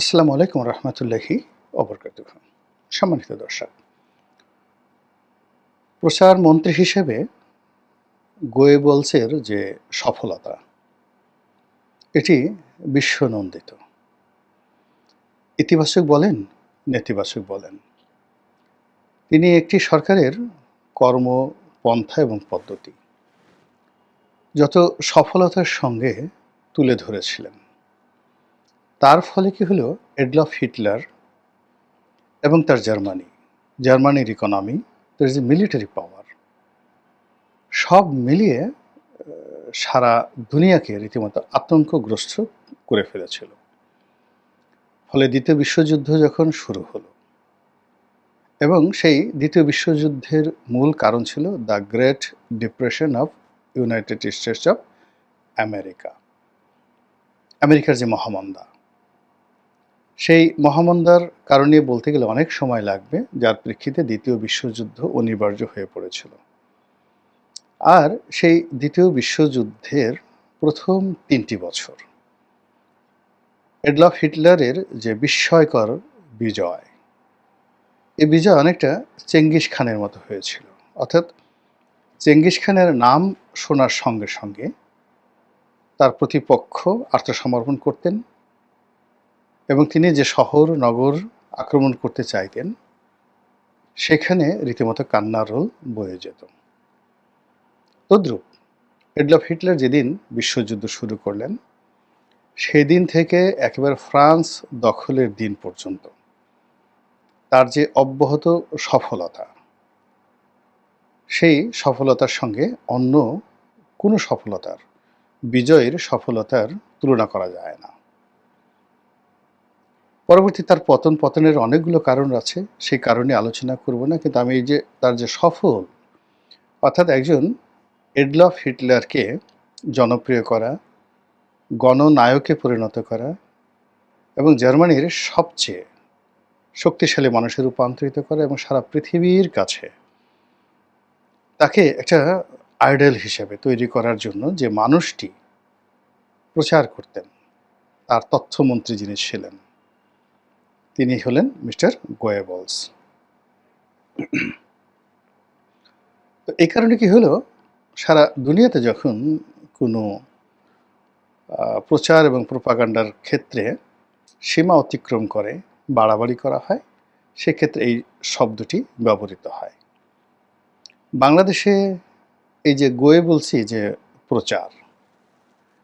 আসসালামু আলাইকুম রহমতুল্লাহি অবরকাত সম্মানিত দর্শক, প্রচার মন্ত্রী হিসেবে গোয়েবলসের যে সফলতা, এটি বিশ্বনন্দিত। ইতিবাচক বলেন, নেতিবাচক বলেন। তিনি একটি সরকারের কর্মপন্থা এবং পদ্ধতি, যত সফলতার সঙ্গে তুলে ধরেছিলেন। তার ফলে কি হলো? এডলফ হিটলার এবং তার জার্মানি, জার্মানির ইকোনমি তার যে মিলিটারি পাওয়ার সব মিলিয়ে সারা দুনিয়াকে রীতিমতো আতঙ্কগ্রস্ত করে ফেলেছিল। ফলে দ্বিতীয় বিশ্বযুদ্ধ যখন শুরু হলো, এবং সেই দ্বিতীয় বিশ্বযুদ্ধের মূল কারণ ছিল the great depression of United States of America আমেরিকার যে মহামন্দা। সেই মহামন্দার কারণে বলতে গেলে অনেক সময় লাগবে, যার প্রেক্ষিতে দ্বিতীয় বিশ্বযুদ্ধ অনিবার্য হয়ে পড়েছিল। আর সেই দ্বিতীয় বিশ্বযুদ্ধের প্রথম তিনটি বছর। এডলফ হিটলারের যে বিস্ময়কর বিজয় এই বিজয় অনেকটা চেঙ্গিস খানের মতো হয়েছিল। অর্থাৎ চেঙ্গিস খানের নাম শোনার সঙ্গে সঙ্গে তার প্রতিপক্ষ আত্মসমর্পণ করতেন এবং তিনি যে শহর, নগর আক্রমণ করতে চাইতেন, সেখানে রীতিমতো কান্নার রোল বয়ে যেত। তদ্রূপ এডলফ হিটলার যেদিন বিশ্বযুদ্ধ শুরু করলেন, সেদিন থেকে একেবারে ফ্রান্স দখলের দিন পর্যন্ত। তার যে অব্যাহত সফলতা, সেই সফলতার সঙ্গে অন্য কোনো সফলতার, বিজয়ের সফলতার তুলনা করা যায় না। পরবর্তী তার পতন, পতনের অনেকগুলো কারণ আছে, সেই কারণে আলোচনা করব না, কিন্তু আমি এই যে তার যে সফল, অর্থাৎ একজন এডলফ হিটলারকে জনপ্রিয় করা, গণনায়কে পরিণত করা এবং জার্মানির সবচেয়ে শক্তিশালী মানুষে রূপান্তরিত করা এবং সারা পৃথিবীর কাছে তাকে একটা আইডল হিসেবে তৈরি করার জন্য যে মানুষটি প্রচার করতেন, তার তথ্যমন্ত্রী যিনি ছিলেন। তিনি হলেন মিস্টার গোয়েবলস। তো এই কারণে কি হলো? সারা দুনিয়াতে যখন কোনো প্রচার এবং প্রপাগান্ডার ক্ষেত্রে সীমা অতিক্রম করে, বাড়াবাড়ি করা হয়, সেক্ষেত্রে এই শব্দটি ব্যবহৃত হয়। বাংলাদেশে এই যে গোয়ে বলছি যে প্রচার,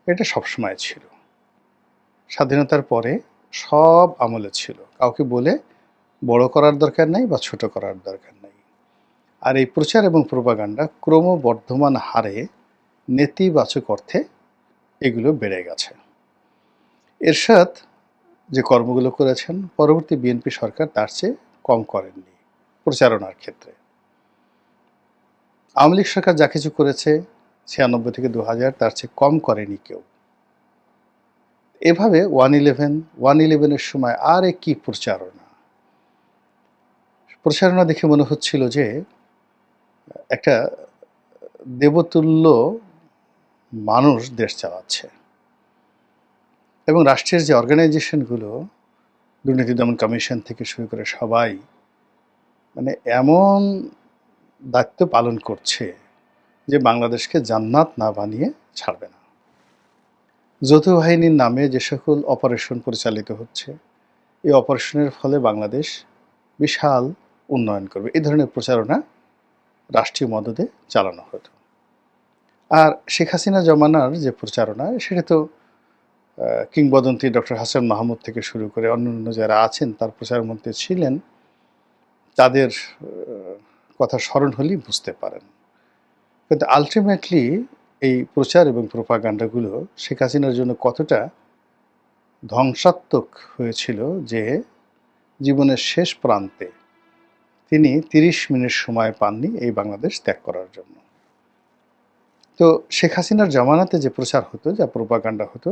এটা সবসময় ছিল। স্বাধীনতার পরে সব আমলে ছিল। কাউকে বলে বড় করার দরকার নেই বা ছোট করার দরকার নেই। আর এই প্রচার এবং প্রপাগান্ডা ক্রমবর্ধমান হারে নেতিবাচক অর্থে এগুলো বেড়ে গেছে। এরশাদ যে কর্মগুলো করেছেন, পরবর্তী বিএনপি সরকার তার চেয়ে কম করেননি প্রচারণার ক্ষেত্রে। আওয়ামী লীগ সরকার যা কিছু করেছে, ছিয়ানব্বই থেকে দু হাজার, তার চেয়ে কম করেনি কেউ। এভাবে ওয়ান ইলেভেন, ওয়ান ইলেভেনের সময় আর কি প্রচারণা। প্রচারণা দেখে মনে হচ্ছিল যে একটা দেবতুল্য মানুষ দেশ চালাচ্ছে। এবং রাষ্ট্রের যে অর্গানাইজেশনগুলো, দুর্নীতি দমন কমিশন থেকে শুরু করে সবাই মানে এমন দায়িত্ব পালন করছে যে বাংলাদেশকে জান্নাত না বানিয়ে ছাড়বে না। যৌথ বাহিনীর নামে যে সকল অপারেশন পরিচালিত হচ্ছে, এই অপারেশনের ফলে বাংলাদেশ বিশাল উন্নয়ন করবে। এই ধরনের প্রচারণা রাষ্ট্রীয় মদদে চালানো হতো। আর শেখ হাসিনা জমানার যে প্রচারণা, সেটা তো কিংবদন্তি ডক্টর হাসান মাহমুদ থেকে শুরু করে অন্যান্য যারা আছেন, তার প্রচার মন্ত্রী ছিলেন, তাদের কথা স্মরণ হলেই বুঝতে পারেন। কিন্তু আলটিমেটলি এই প্রচার এবং প্রোপাগান্ডাগুলো শেখ হাসিনার জন্য কতটা ধ্বংসাত্মক হয়েছিল যে জীবনের শেষ প্রান্তে তিনি তিরিশ মিনিট সময় পাননি এই বাংলাদেশ ত্যাগ করার জন্য। তো শেখ হাসিনার জামানাতে যে প্রচার হতো, যা প্রোপাগান্ডা হতো,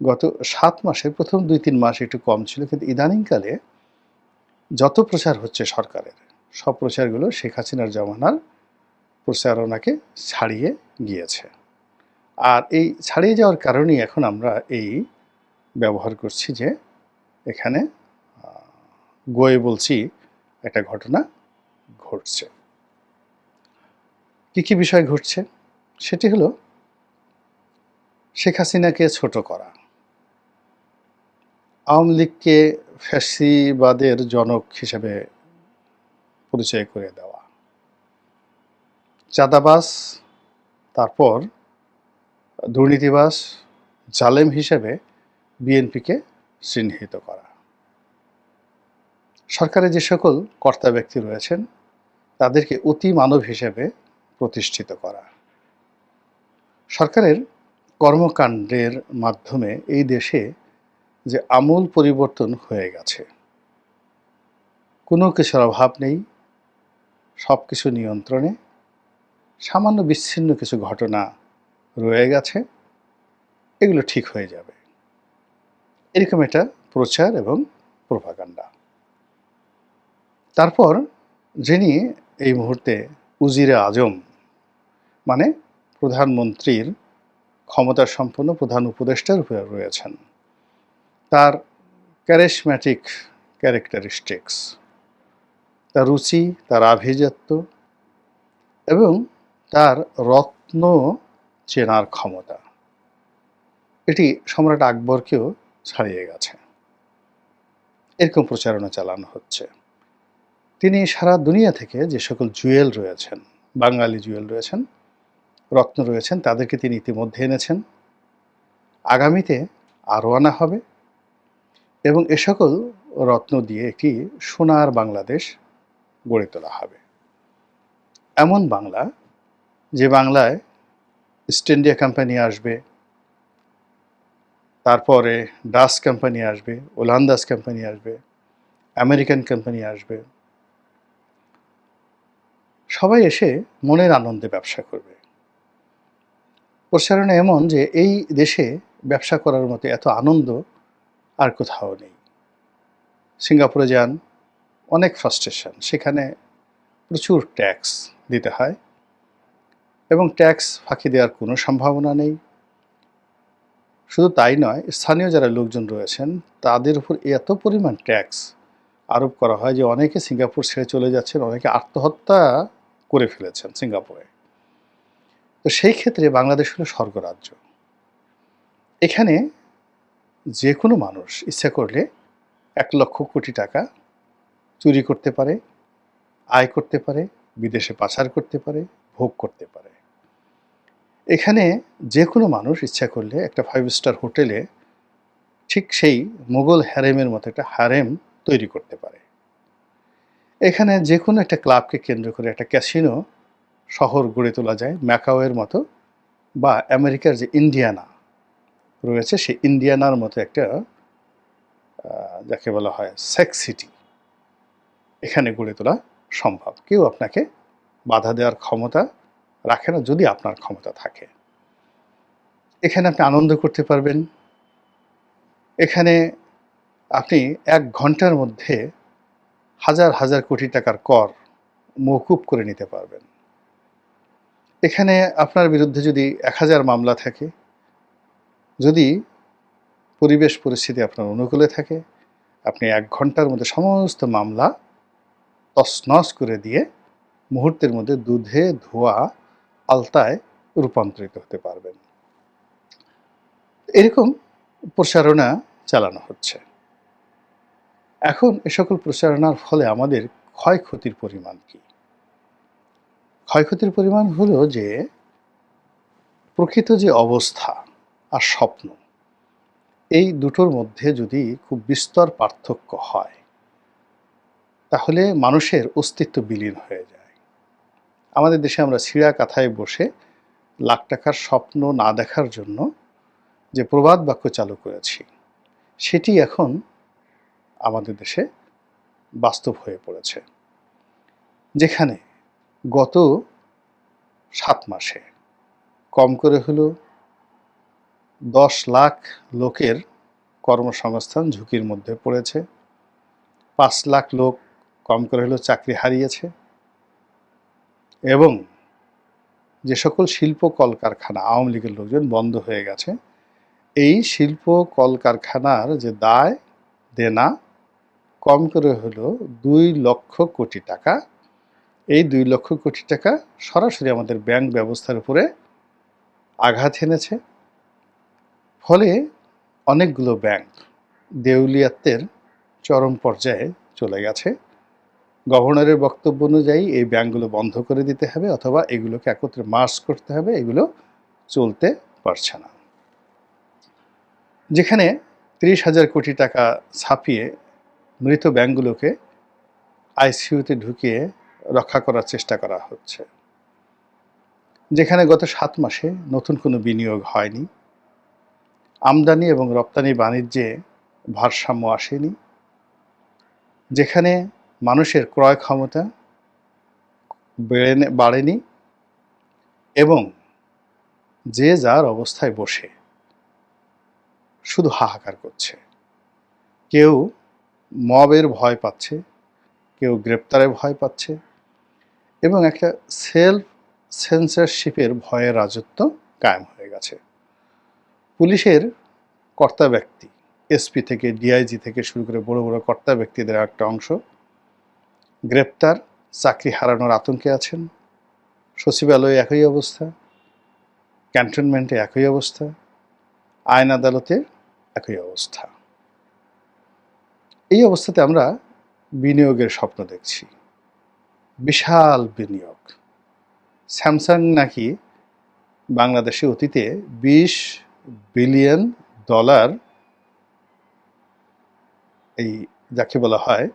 গত সাত মাসে প্রথম দুই তিন মাস একটু কম ছিল, কিন্তু ইদানিংকালে যত প্রচার হচ্ছে সরকারের, সব প্রচারগুলো শেখ হাসিনার জামানার প্রচারণাকে ছাড়িয়ে গিয়েছে। আর এই ছাড়িয়ে যাওয়ার কারণেই এখন আমরা এই ব্যবহার করছি যে এখানে গয়ে বলছি একটা ঘটনা ঘটছে। কি কি বিষয় ঘটছে? সেটি হলো, শেখ হাসিনাকে ছোট করা। আওয়ামী লীগকে ফ্যাসিবাদের জনক হিসেবে পরিচয় করে দেওয়া। চাঁদাবাস, তারপর দুর্নীতিবাস, জালেম হিসেবে বিএনপিকে চিহ্নিত করা। সরকারে যে সকল কর্তা ব্যক্তি রয়েছেন, তাদেরকে অতি মানব হিসেবে প্রতিষ্ঠিত করা। সরকারের কর্মকাণ্ডের মাধ্যমে এই দেশে যে আমূল পরিবর্তন হয়ে গেছে, কোনো কিছুর অভাব নেই সব কিছু নিয়ন্ত্রণে সামান্য বিচ্ছিন্ন কিছু ঘটনা রয়ে গেছে, এগুলো ঠিক হয়ে যাবে। এরকম এটা প্রচার এবং প্রভাকাণ্ডা তারপর যিনি এই মুহূর্তে উজিরে আজম মানে প্রধানমন্ত্রীর ক্ষমতা সম্পন্ন প্রধান উপদেষ্টার উপরে রয়েছেন, তার ক্যারিসম্যাটিক ক্যারেক্টারিস্টিক্স তার রুচি, তার আভিজাত্য এবং তার রত্ন চেনার ক্ষমতা। এটি সম্রাট আকবরকেও ছাড়িয়ে গেছে। এরকম প্রচারণা চালানো হচ্ছে। তিনি সারা দুনিয়া থেকে যে সকল জুয়েল রয়েছেন, বাঙালি জুয়েল রয়েছেন, রত্ন রয়েছেন, তাদেরকে তিনি ইতিমধ্যে এনেছেন। আগামীতে আরও আনা হবে এবং এ সকল রত্ন দিয়ে একটি সোনার বাংলাদেশ গড়ে তোলা হবে। এমন বাংলা যে বাংলায় ইস্ট ইন্ডিয়া কোম্পানি আসবে, তারপরে ডাস কোম্পানি আসবে ওলান্দাস কোম্পানি আসবে আমেরিকান কোম্পানি আসবে, সবাই এসে মনের আনন্দে ব্যবসা করবে। প্রসারণা এমন যে এই দেশে ব্যবসা করার মতো এত আনন্দ আর কোথাও নেই। সিঙ্গাপুরে যান, অনেক ফ্রাস্ট্রেশন সেখানে প্রচুর ট্যাক্স দিতে হয়। এবং ট্যাক্স ফাঁকি দেওয়ার কোনো সম্ভাবনা নেই। শুধু তাই নয়, স্থানীয় যারা লোকজন রয়েছেন, তাদের উপর এত পরিমাণ ট্যাক্স আরোপ করা হয় যে অনেকে সিঙ্গাপুর ছেড়ে চলে যাচ্ছেন, অনেকে আত্মহত্যা করে ফেলেছেন সিঙ্গাপুরে। তো সেই ক্ষেত্রে বাংলাদেশ হলো স্বর্গরাজ্য। এখানে যে কোনো মানুষ ইচ্ছা করলে এক লক্ষ কোটি টাকা চুরি করতে পারে, আয় করতে পারে, বিদেশে পাচার করতে পারে, ভোগ করতে পারে। এখানে যে কোনো মানুষ ইচ্ছা করলে একটা ফাইভ স্টার হোটেলে ঠিক সেই মোগল হ্যারেমের মতো একটা হ্যারেম তৈরি করতে পারে। এখানে যে কোনো একটা ক্লাবকে কেন্দ্র করে একটা ক্যাসিনো শহর গড়ে তোলা যায় ম্যাকাওয়ের মতো বা আমেরিকার যে ইন্ডিয়ানা রয়েছে সেই ইন্ডিয়ানার মতো একটা যাকে বলা হয় সেক্স সিটি এখানে গড়ে তোলা সম্ভব। কেউ আপনাকে বাধা দেওয়ার ক্ষমতা রাখে না যদি আপনার ক্ষমতা থাকে। এখানে আপনি আনন্দ করতে পারবেন। এখানে আপনি এক ঘণ্টার মধ্যে হাজার হাজার কোটি টাকার কর মৌকুব করে নিতে পারবেন। এখানে আপনার বিরুদ্ধে যদি এক হাজার মামলা থাকে, যদি পরিবেশ পরিস্থিতি আপনার অনুকূলে থাকে, আপনি এক ঘণ্টার মধ্যে সমস্ত মামলা তছনছ করে দিয়ে মুহূর্তের মধ্যে দুধে, ধোয়া আলতায় রূপান্তরিত হতে পারবেন। এরকম প্রসারণা চালানো হচ্ছে। এখন এ সকল প্রচারণার ফলে আমাদের ক্ষয়ক্ষতির পরিমাণ কি? ক্ষয়ক্ষতির পরিমাণ হলো যে, প্রকৃত যে অবস্থা আর স্বপ্ন, এই দুটোর মধ্যে যদি খুব বিস্তর পার্থক্য হয়, তাহলে মানুষের অস্তিত্ব বিলীন হয়ে যায়। আমাদের দেশে আমরা ছিঁড়া কাথায় বসে লাখ টাকার স্বপ্ন না দেখার জন্য যে প্রবাদ বাক্য চালু করেছি, সেটি এখন আমাদের দেশে বাস্তব হয়ে পড়েছে। যেখানে গত সাত মাসে কম করে হলো দশ লাখ লোকের কর্মসংস্থান ঝুঁকির মধ্যে পড়েছে, পাঁচ লাখ লোক কম করে হলেও চাকরি হারিয়েছে এবং যে সকল শিল্প কলকারখানা আওয়ামী লীগের লোকজন বন্ধ হয়ে গেছে, এই শিল্প কলকারখানার যে দায়, দেনা, কম করে হলো দুই লক্ষ কোটি টাকা, এই দুই লক্ষ কোটি টাকা সরাসরি আমাদের ব্যাংক ব্যবস্থার উপরে আঘাত এনেছে। ফলে অনেকগুলো ব্যাংক দেউলিয়াত্বের চরম পর্যায়ে চলে গেছে। গভর্নরের বক্তব্য অনুযায়ী এই ব্যাংকগুলো বন্ধ করে দিতে হবে অথবা এগুলোকে একত্রে মার্চ করতে হবে, এগুলো চলতে পারছে না। যেখানে তিরিশ হাজার কোটি টাকা ছাপিয়ে মৃত ব্যাংকগুলোকে আইসিইউতে ঢুকিয়ে রক্ষা করার চেষ্টা করা হচ্ছে। যেখানে গত সাত মাসে নতুন কোনো বিনিয়োগ হয়নি। আমদানি এবং রপ্তানি বাণিজ্যে ভারসাম্য আসেনি। যেখানে মানুষের ক্রয় ক্ষমতা বেড়ে বাড়েনি এবং যে যার অবস্থায় বসে শুধু হাহাকার করছে। কেউ মবের ভয় পাচ্ছে, কেউ গ্রেপ্তারের ভয় পাচ্ছে এবং একটা সেলফ সেন্সারশিপের ভয়ে রাজত্ব কায়েম হয়ে গেছে। পুলিশের কর্তা ব্যক্তি এসপি থেকে ডিআইজি থেকে শুরু করে বড় বড় কর্তা ব্যক্তিদের একটা অংশ গ্রেপ্তার, চাকরি হারানোর আতঙ্কে আছেন। সচিবালয়ে একই অবস্থা, ক্যান্টনমেন্টে একই অবস্থা, আইন আদালতে একই অবস্থা। এই অবস্থাতে আমরা বিনিয়োগের স্বপ্ন দেখছি। বিশাল বিনিয়োগ। স্যামসাং নাকি বাংলাদেশে অতীতে বিশ বিলিয়ন ডলার, এই যাকে বলা হয়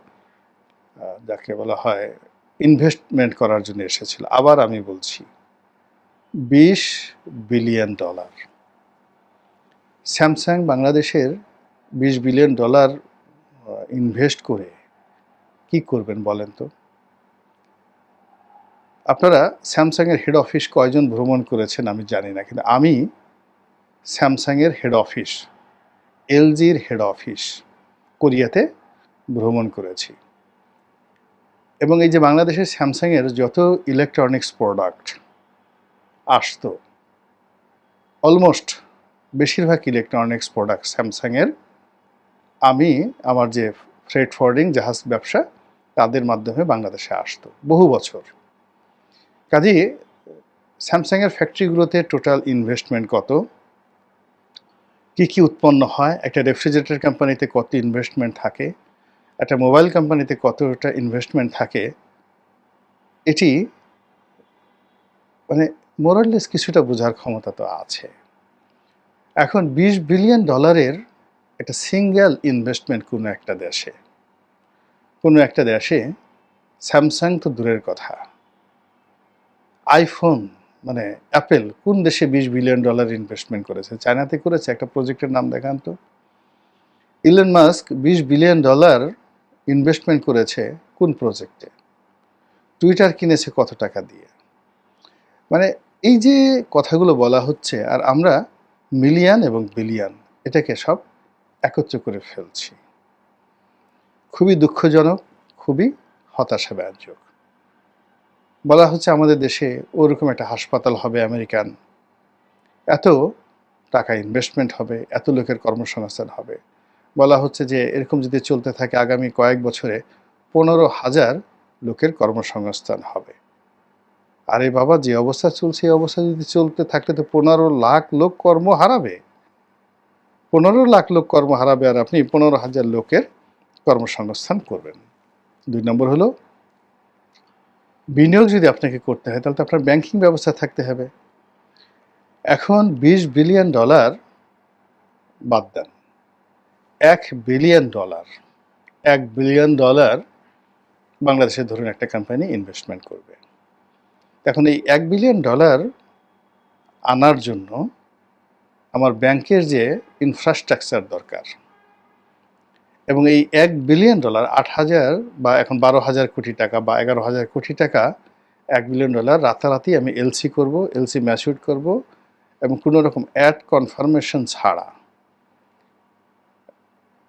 যাকে বলা হয় ইনভেস্টমেন্ট করার জন্য এসেছিল। আবার আমি বলছি, বিশ বিলিয়ন ডলার স্যামসাং বাংলাদেশের বিশ বিলিয়ন ডলার ইনভেস্ট করে কি করবেন বলেন তো? আপনারা স্যামসাংয়ের হেড অফিস কয়জন ভ্রমণ করেছেন আমি জানি না, কিন্তু আমি স্যামসাংয়ের হেড অফিস এলজির হেড অফিস কোরিয়াতে ভ্রমণ করেছি। এবং এই যে বাংলাদেশের স্যামসাংয়ের যত ইলেকট্রনিক্স প্রোডাক্ট আসতো অলমোস্ট বেশিরভাগ ইলেকট্রনিক্স প্রোডাক্ট স্যামসাংয়ের আমি আমার যে ফ্রেড ফরওয়ার্ডিং জাহাজ ব্যবসা, তাদের মাধ্যমে বাংলাদেশে আসতো, বহু বছর। কাজে স্যামসাংয়ের ফ্যাক্টরিগুলোতে টোটাল ইনভেস্টমেন্ট কত? কি কি উৎপন্ন হয়? একটা রেফ্রিজারেটর কোম্পানিতে কত ইনভেস্টমেন্ট থাকে? একটা মোবাইল কোম্পানিতে কতটা ইনভেস্টমেন্ট থাকে, এটি মানে মোরাললেস কিছুটা বোঝার ক্ষমতা তো আছে। এখন বিশ বিলিয়ন ডলারের একটা সিঙ্গেল ইনভেস্টমেন্ট কোনো একটা দেশে, কোনো একটা দেশে স্যামসাং তো দূরের কথা। আইফোন মানে অ্যাপেল কোন দেশে বিশ বিলিয়ন ডলার ইনভেস্টমেন্ট করেছে? চায়নাতে করেছে, একটা প্রজেক্টের নাম দেখান তো। ইলন মাস্ক বিশ বিলিয়ন ডলার ইনভেস্টমেন্ট করেছে কোন প্রজেক্টে? টুইটার কিনেছে কত টাকা দিয়ে? মানে এই যে কথাগুলো বলা হচ্ছে, আর আমরা মিলিয়ন এবং বিলিয়ন এটাকে সব একত্র করে ফেলছি। খুবই দুঃখজনক, খুবই হতাশা হতাশাব্যঞ্জক। বলা হচ্ছে আমাদের দেশে ওরকম একটা হাসপাতাল হবে আমেরিকান। এত টাকা ইনভেস্টমেন্ট হবে, এত লোকের কর্মসংস্থান হবে। বলা হচ্ছে যে এরকম যদি চলতে থাকে আগামী কয়েক বছরে পনেরো হাজার লোকের কর্মসংস্থান হবে। আরে বাবা, যে অবস্থা চলছে, এই অবস্থা যদি চলতে থাকলে তো পনেরো লাখ লোক কর্ম হারাবে। পনেরো লাখ লোক কর্ম হারাবে আর আপনি পনেরো হাজার লোকের কর্মসংস্থান করবেন। দুই নম্বর হলো, বিনিয়োগ যদি আপনাকে করতে হয়, তাহলে তো আপনার ব্যাংকিং ব্যবস্থা থাকতে হবে। এখন বিশ বিলিয়ন ডলার বাদ দেন। এক বিলিয়ন ডলার এক বিলিয়ন ডলার বাংলাদেশের ধরুন একটা কোম্পানি ইনভেস্টমেন্ট করবে। এখন এই এক বিলিয়ন ডলার আনার জন্য আমার ব্যাংকের যে ইনফ্রাস্ট্রাকচার দরকার এবং এই এক বিলিয়ন ডলার আট হাজার বা এখন বারো হাজার কোটি টাকা বা এগারো হাজার কোটি টাকা এক বিলিয়ন ডলার রাতারাতি আমি এলসি করব এলসি ম্যাচিউর করব এবং কোনো রকম অ্যাড কনফার্মেশন ছাড়া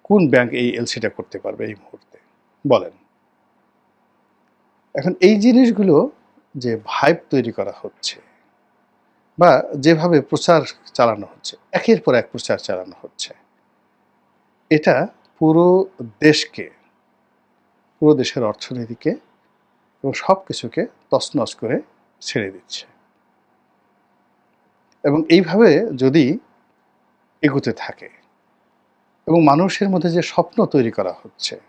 কোন ব্যাংক এই এলসিটা করতে পারবে এই মুহূর্তে? বলেন। এখন এই জিনিসগুলো যে ভাইব তৈরি করা হচ্ছে বা যেভাবে প্রচার চালানো হচ্ছে, একের পর এক প্রচার চালানো হচ্ছে, এটা পুরো দেশকে, পুরো দেশের অর্থনীতিকে এবং সব কিছুকে তছনছ করে ছেড়ে দিচ্ছে। এবং এইভাবে যদি এগোতে থাকে এবং মানুষের মধ্যে যে স্বপ্ন তৈরি করা হচ্ছে,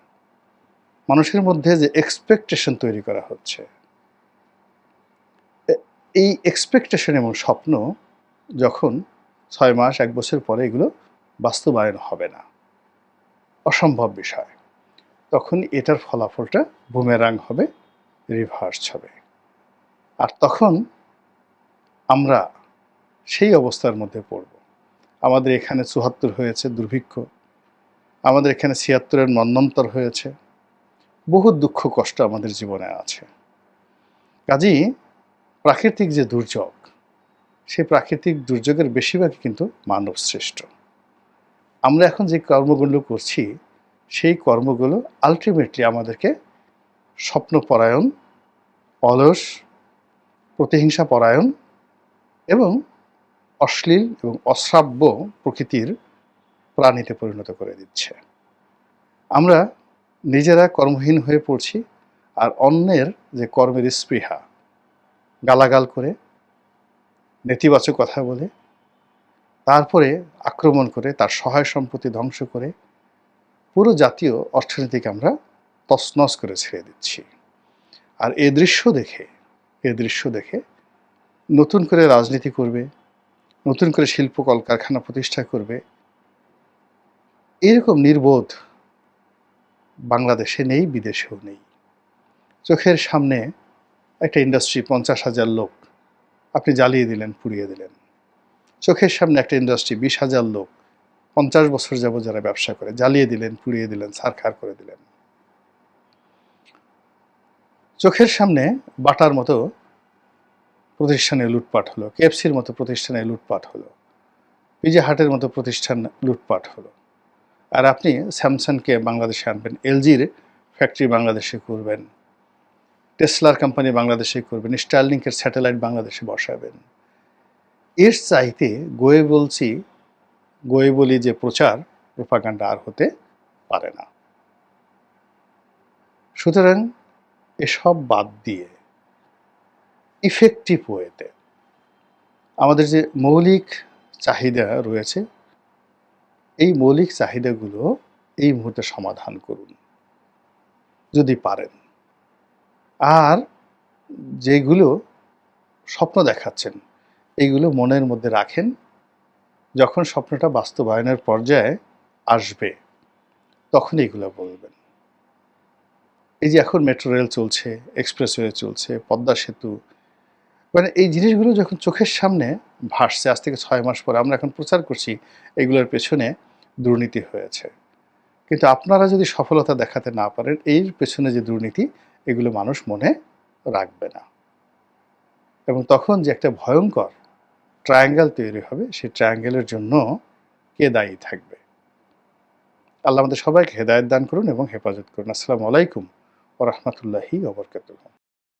মানুষের মধ্যে যে এক্সপেকটেশন তৈরি করা হচ্ছে এই এক্সপেকটেশন এবং স্বপ্ন যখন ছয় মাস, এক বছর পরে এগুলো বাস্তবায়ন হবে না। অসম্ভব বিষয়। তখন এটার ফলাফলটা বুমেরাং হবে রিভার্স হবে। আর তখন আমরা সেই অবস্থার মধ্যে পড়ব। আমাদের এখানে চুহাত্তর হয়েছে দুর্ভিক্ষ। আমাদের এখানে ছিয়াত্তরের মন্নন্তর হয়েছে। বহু দুঃখ কষ্ট আমাদের জীবনে আছে। কাজেই প্রাকৃতিক যে দুর্যোগ সেই প্রাকৃতিক দুর্যোগের বেশিরভাগই কিন্তু মানব সৃষ্ট। আমরা এখন যে কর্মগুলো করছি, সেই কর্মগুলো আলটিমেটলি আমাদেরকে স্বপ্নপরায়ণ, অলস প্রতিহিংসা পরায়ণ এবং অশ্লীল এবং অশ্রাব্য প্রকৃতির প্রাণীতে পরিণত করে দিচ্ছে। আমরা নিজেরা কর্মহীন হয়ে পড়ছি আর অন্যের যে কর্মের স্পৃহা, গালাগাল করে, নেতিবাচক কথা বলে, তারপরে আক্রমণ করে, তার সহায় সম্পত্তি ধ্বংস করে, পুরো জাতীয় অর্থনীতিকে আমরা তছনছ করে ছেড়ে দিচ্ছি। আর এ দৃশ্য দেখে, এ দৃশ্য দেখে নতুন করে রাজনীতি করবে, নতুন করে শিল্প কলকারখানা প্রতিষ্ঠা করবে এরকম নির্বোধ বাংলাদেশে নেই, বিদেশেও নেই। চোখের সামনে একটা ইন্ডাস্ট্রি পঞ্চাশ হাজার লোক আপনি জ্বালিয়ে দিলেন, পুড়িয়ে দিলেন। চোখের সামনে একটা ইন্ডাস্ট্রি বিশ হাজার লোক পঞ্চাশ বছর যাব যারা ব্যবসা করে, জ্বালিয়ে দিলেন, পুড়িয়ে দিলেন সারখার করে দিলেন। চোখের সামনে বাটার মতো প্রতিষ্ঠানে লুটপাট হলো কেএফসির মতো প্রতিষ্ঠানে লুটপাট হলো পিজে হাটের মতো প্রতিষ্ঠান লুটপাট হলো। আর আপনি স্যামসাংকে বাংলাদেশে আনবেন, এলজির ফ্যাক্টরি বাংলাদেশে করবেন টেসলার কোম্পানি বাংলাদেশে করবেন স্টারলিংকের স্যাটেলাইট বাংলাদেশে বসাবেন। এর চাইতে গোয়ে বলছি, গোয়ে বলি যে প্রচার, প্রোপাগান্ডা আর হতে পারে না। সুতরাং এসব বাদ দিয়ে ইফেক্টিভ ওয়েতে আমাদের যে মৌলিক চাহিদা রয়েছে এই মৌলিক চাহিদাগুলো এই মুহূর্তে সমাধান করুন। যদি পারেন। আর যেগুলো স্বপ্ন দেখাচ্ছেন এইগুলো মনের মধ্যে রাখেন। যখন স্বপ্নটা বাস্তবায়নের পর্যায়ে আসবে, তখন এগুলো বলবেন। এই যে এখন মেট্রো রেল চলছে, এক্সপ্রেসওয়ে চলছে, পদ্মা সেতু মানে এই জিনিসগুলো যখন চোখের সামনে ভাসছে, আজ থেকে ছয় মাস পরে আমরা এখন প্রচার করছি, এগুলোর পেছনে দুর্নীতি হয়েছে। কিন্তু আপনারা যদি সফলতা দেখাতে না পারেন, এর পেছনে যে দুর্নীতি, এগুলো মানুষ মনে রাখবে না। এবং তখন যে একটা ভয়ঙ্কর ট্রায়াঙ্গেল তৈরি হবে, সেই ট্রায়াঙ্গেলের জন্য কে দায়ী থাকবে? আল্লাহ আমাদের সবাইকে হেদায়ত দান করুন এবং হেফাজত করুন। আসসালামু আলাইকুম ও রহমতুল্লাহি ওবরকাতুহ